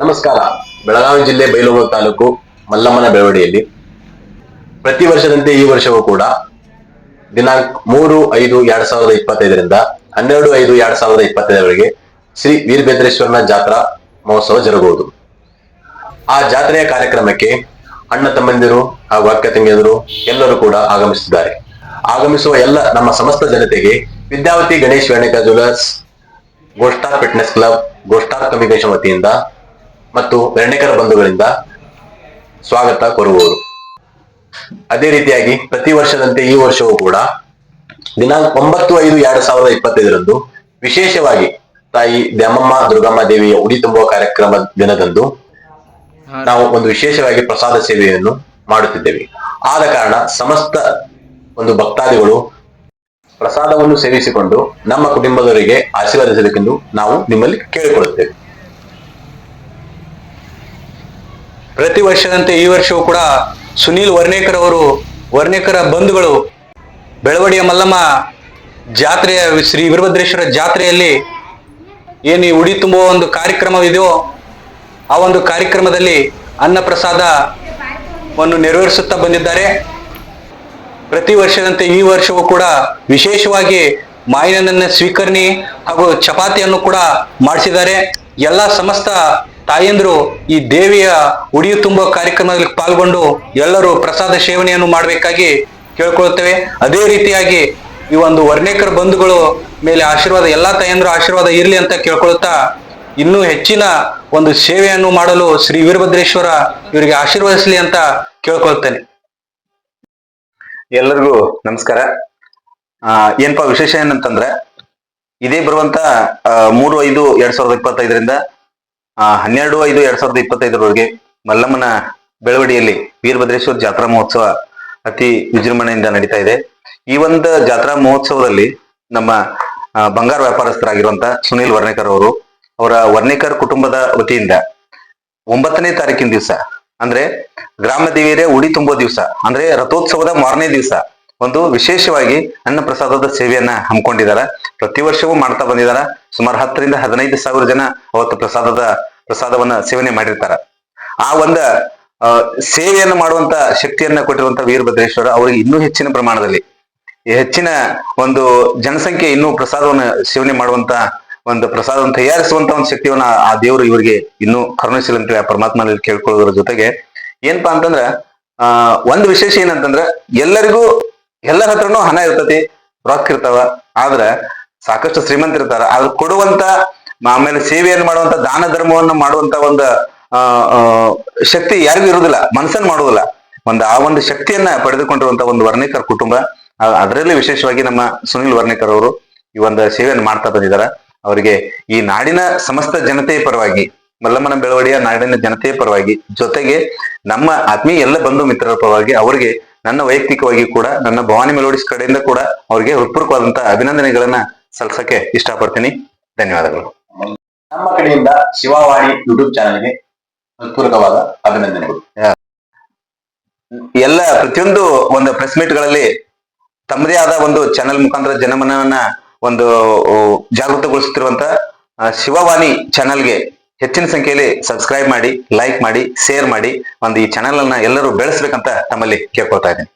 ನಮಸ್ಕಾರ. ಬೆಳಗಾವಿ ಜಿಲ್ಲೆ ಬೈಲೂರು ತಾಲೂಕು ಮಲ್ಲಮ್ಮನ ಬೆಳವಡಿಯಲ್ಲಿ. ಪ್ರತಿ ವರ್ಷದಂತೆ ಈ ವರ್ಷವೂ ಕೂಡ ದಿನಾಂಕ ಮೂರು ಐದು ಎರಡ್ ಸಾವಿರದ ಇಪ್ಪತ್ತೈದರಿಂದ ಹನ್ನೆರಡು ಐದು ಎರಡ್ ಸಾವಿರದ ಇಪ್ಪತ್ತೈದರವರೆಗೆ ಶ್ರೀ ವೀರಭದ್ರೇಶ್ವರನ ಜಾತ್ರಾ ಮಹೋತ್ಸವ ಜರುಗುವುದು. ಆ ಜಾತ್ರೆಯ ಕಾರ್ಯಕ್ರಮಕ್ಕೆ ಅಣ್ಣ ತಮ್ಮಂದಿರು ಹಾಗೂ ಅಕ್ಕ ತಂಗಿಯಂದಿರು ಎಲ್ಲರೂ ಕೂಡ ಆಗಮಿಸಿದ್ದಾರೆ ಆಗಮಿಸುವ ಎಲ್ಲ ನಮ್ಮ ಸಮಸ್ತ ಜನತೆಗೆ Vidyavati Ganesh Venika jewellers Gostar fitness club Gostar communication ವತಿಯಿಂದ ಮತ್ತು ವೆರ್ಣಿಕರ ಬಂಧುಗಳಿಂದ ಸ್ವಾಗತ ಕೋರುವವರು. ಅದೇ ರೀತಿಯಾಗಿ ಪ್ರತಿ ವರ್ಷದಂತೆ ಈ ವರ್ಷವೂ ಕೂಡ ದಿನಾಂಕ ಒಂಬತ್ತು ಐದು ಎರಡ್ ಸಾವಿರದ ಇಪ್ಪತ್ತೈದರಂದು ವಿಶೇಷವಾಗಿ ತಾಯಿ ದ್ಯಾಮಮ್ಮ, ದುರ್ಗಮ್ಮ ದೇವಿಯ ಉಡಿ ತುಂಬುವ ಕಾರ್ಯಕ್ರಮ ದಿನದಂದು ನಾವು ಒಂದು ವಿಶೇಷವಾಗಿ ಪ್ರಸಾದ ಸೇವೆಯನ್ನು ಮಾಡುತ್ತಿದ್ದೇವೆ. ಆದ ಕಾರಣ ಸಮಸ್ತ ಒಂದು ಭಕ್ತಾದಿಗಳು ಪ್ರಸಾದವನ್ನು ಸೇವಿಸಿಕೊಂಡು ನಮ್ಮ ಕುಟುಂಬದವರಿಗೆ ಆಶೀರ್ವದಿಸಬೇಕೆಂದು ನಾವು ನಿಮ್ಮಲ್ಲಿ ಕೇಳಿಕೊಳ್ಳುತ್ತೇವೆ. ಪ್ರತಿ ವರ್ಷದಂತೆ ಈ ವರ್ಷವೂ ಕೂಡ ಸುನೀಲ್ ವರ್ಣೇಕರ್ ಅವರು ವರ್ಣೇಕರ ಬಂಧುಗಳು ಬೆಳವಡಿಯ ಮಲ್ಲಮ್ಮ ಜಾತ್ರೆಯ ಶ್ರೀ ವೀರಭದ್ರೇಶ್ವರ ಜಾತ್ರೆಯಲ್ಲಿ ಏನು ಉಡಿ ತುಂಬುವ ಒಂದು ಕಾರ್ಯಕ್ರಮವಿದೆಯೋ, ಆ ಒಂದು ಕಾರ್ಯಕ್ರಮದಲ್ಲಿ ಅನ್ನಪ್ರಸಾದವನ್ನು ನೆರವೇರಿಸುತ್ತಾ ಬಂದಿದ್ದಾರೆ. ಪ್ರತಿ ವರ್ಷದಂತೆ ಈ ವರ್ಷವೂ ಕೂಡ ವಿಶೇಷವಾಗಿ ಮಾಯಿನನ್ನ ಸ್ವೀಕರಣೆ ಹಾಗೂ ಚಪಾತಿಯನ್ನು ಕೂಡ ಮಾಡಿಸಿದ್ದಾರೆ. ಎಲ್ಲ ಸಮಸ್ತ ತಾಯಂದ್ರು ಈ ದೇವಿಯ ಉಡಿಯು ತುಂಬುವ ಕಾರ್ಯಕ್ರಮದಲ್ಲಿ ಪಾಲ್ಗೊಂಡು ಎಲ್ಲರೂ ಪ್ರಸಾದ ಸೇವನೆಯನ್ನು ಮಾಡಬೇಕಾಗಿ ಕೇಳ್ಕೊಳ್ತೇವೆ ಅದೇ ರೀತಿಯಾಗಿ ಈ ಒಂದು ವರ್ಣೇಕರ ಬಂಧುಗಳು ಮೇಲೆ ಆಶೀರ್ವಾದ ಎಲ್ಲಾ ತಾಯಂದ್ರು ಆಶೀರ್ವಾದ ಇರಲಿ ಅಂತ ಕೇಳ್ಕೊಳ್ತಾ ಇನ್ನೂ ಹೆಚ್ಚಿನ ಒಂದು ಸೇವೆಯನ್ನು ಮಾಡಲು ಶ್ರೀ ವೀರಭದ್ರೇಶ್ವರ ಇವರಿಗೆ ಆಶೀರ್ವದಿಸಲಿ ಅಂತ ಕೇಳ್ಕೊಳ್ತೇನೆ ಎಲ್ಲರಿಗೂ ನಮಸ್ಕಾರ. ಆ, ಏನಪ್ಪಾ ವಿಶೇಷ ಏನಂತಂದ್ರೆ ಇದೇ ಬರುವಂತ ಮೂರು ಐದು ಎರಡ್ ಸಾವಿರದ ಇಪ್ಪತ್ತೈದರಿಂದ ಹನ್ನೆರಡು ಐದು ಎರಡ್ ಸಾವಿರದ ಇಪ್ಪತ್ತೈದರವರೆಗೆ ಮಲ್ಲಮ್ಮನ ಬೆಳವಡಿಯಲ್ಲಿ ವೀರಭದ್ರೇಶ್ವರ ಜಾತ್ರಾ ಮಹೋತ್ಸವ ಅತಿ ವಿಜೃಂಭಣೆಯಿಂದ ನಡೀತಾ ಇದೆ. ಈ ಒಂದು ಜಾತ್ರಾ ಮಹೋತ್ಸವದಲ್ಲಿ ನಮ್ಮ ಆ, ಬಂಗಾರ ವ್ಯಾಪಾರಸ್ಥರಾಗಿರುವಂತ ಸುನೀಲ್ ವರ್ಣೇಕರ್ ಅವರು ಅವರ ವರ್ಣೇಕರ್ ಕುಟುಂಬದ ವತಿಯಿಂದ ಒಂಬತ್ತನೇ ತಾರೀಕಿನ ದಿವಸ ಅಂದ್ರೆ ಗ್ರಾಮ ದೇವಿಯರೇ ಉಡಿ ತುಂಬೋ ದಿವಸ ಅಂದ್ರೆ ರಥೋತ್ಸವದ ಮಾರನೇ ದಿವಸ ಒಂದು ವಿಶೇಷವಾಗಿ ಅನ್ನ ಪ್ರಸಾದದ ಸೇವೆಯನ್ನ ಹಮ್ಮಿಕೊಂಡಿದ್ದಾರೆ. ಪ್ರತಿ ವರ್ಷವೂ ಮಾಡ್ತಾ ಬಂದಿದ್ದಾರೆ. ಸುಮಾರು ಹತ್ತರಿಂದ ಹದಿನೈದು ಸಾವಿರ ಜನ ಅವತ್ತು ಪ್ರಸಾದದ, ಪ್ರಸಾದವನ್ನ ಸೇವನೆ ಮಾಡಿರ್ತಾರ. ಆ ಒಂದ ಸೇವೆಯನ್ನು ಮಾಡುವಂತ ಶಕ್ತಿಯನ್ನ ಕೊಟ್ಟಿರುವಂತ ವೀರಭದ್ರೇಶ್ವರ ಅವರಿಗೆ ಇನ್ನೂ ಹೆಚ್ಚಿನ ಪ್ರಮಾಣದಲ್ಲಿ, ಹೆಚ್ಚಿನ ಒಂದು ಜನಸಂಖ್ಯೆ ಇನ್ನೂ ಪ್ರಸಾದವನ್ನು ಸೇವನೆ ಮಾಡುವಂತ ಒಂದು ಪ್ರಸಾದವನ್ನು ತಯಾರಿಸುವಂತ ಒಂದು ಶಕ್ತಿಯನ್ನ ಆ ದೇವರು ಇವರಿಗೆ ಇನ್ನೂ ಆ ಪರಮಾತ್ಮನಲ್ಲಿ ಕೇಳ್ಕೊಳ್ಳೋದ್ರ ಜೊತೆಗೆ ಏನಪ್ಪಾ ಅಂತಂದ್ರ, ಆ, ಒಂದು ವಿಶೇಷ ಏನಂತಂದ್ರ ಎಲ್ಲರಿಗೂ ಎಲ್ಲರ ಹತ್ರನು ಹಣ ಇರ್ತತಿ, ರೊಕ್ಕ ಇರ್ತಾವ, ಆದ್ರ ಸಾಕಷ್ಟು ಶ್ರೀಮಂತರಿರ್ತಾರ ಅದ್ರ ಕೊಡುವಂತ, ಆಮೇಲೆ ಸೇವೆಯನ್ನು ಮಾಡುವಂತ, ದಾನ ಧರ್ಮವನ್ನು ಮಾಡುವಂತ ಒಂದು ಶಕ್ತಿ ಯಾರಿಗೂ ಇರುವುದಿಲ್ಲ ಮನಸ್ಸನ್ನು ಮಾಡುವುದಿಲ್ಲ. ಒಂದು ಆ ಒಂದು ಶಕ್ತಿಯನ್ನ ಪಡೆದುಕೊಂಡಿರುವಂತ ಒಂದು ವರ್ಣಿಕರ್ ಕುಟುಂಬ. ಅದರಲ್ಲಿ ವಿಶೇಷವಾಗಿ ನಮ್ಮ ಸುನಿಲ್ ವರ್ಣಿಕರ್ ಅವರು ಈ ಒಂದು ಸೇವೆಯನ್ನು ಮಾಡ್ತಾ ಬಂದಿದ್ದಾರೆ ಅವರಿಗೆ ಈ ನಾಡಿನ ಸಮಸ್ತ ಜನತೆಯ ಪರವಾಗಿ, ಮಲ್ಲಮ್ಮನ ಬೆಳವಡಿಯ ನಾಡಿನ ಜನತೆಯ ಪರವಾಗಿ, ಜೊತೆಗೆ ನಮ್ಮ ಆತ್ಮೀಯ ಎಲ್ಲ ಬಂಧು ಮಿತ್ರರ ಪರವಾಗಿ ಅವರಿಗೆ ನನ್ನ ವೈಯಕ್ತಿಕವಾಗಿ ಕೂಡ ನನ್ನ ಭವಾನಿ ಮೆಲೋಡಿಸ್ ಕಡೆಯಿಂದ ಕೂಡ ಅವರಿಗೆ ಹೃತ್ಪೂರ್ವಕವಾದಂತಹ ಅಭಿನಂದನೆಗಳನ್ನ ಸಲ್ಲಿಸಕ್ಕೆ ಇಷ್ಟಪಡ್ತೀನಿ. ಧನ್ಯವಾದಗಳು. ನಮ್ಮ ಕಡೆಯಿಂದ ಶಿವವಾಣಿ ಯೂಟ್ಯೂಬ್ ಚಾನೆಲ್ಗೆ ಹೃತ್ಪೂರ್ವಕವಾದ ಅಭಿನಂದನೆಗಳು. ಎಲ್ಲ ಪ್ರತಿಯೊಂದು ಒಂದು ಪ್ರೆಸ್ ಮೀಟ್ಗಳಲ್ಲಿ ತಮ್ಮದೇ ಆದ ಒಂದು ಚಾನೆಲ್ ಮುಖಾಂತರ ಜನಮನವನ್ನ ಒಂದು ಜಾಗೃತಗೊಳಿಸುತ್ತಿರುವಂತ ಶಿವವಾಣಿ ಚಾನೆಲ್ಗೆ ಹೆಚ್ಚಿನ ಸಂಖ್ಯೆಯಲ್ಲಿ ಸಬ್ಸ್ಕ್ರೈಬ್ ಮಾಡಿ ಲೈಕ್ ಮಾಡಿ ಶೇರ್ ಮಾಡಿ, ಒಂದು ಈ ಚಾನೆಲ್ ಅನ್ನ ಎಲ್ಲರೂ ಬೆಳೆಸ್ಬೇಕಂತ ತಮ್ಮಲ್ಲಿ ಕೇಳ್ಕೊಳ್ತಾ ಇದ್ದೀನಿ.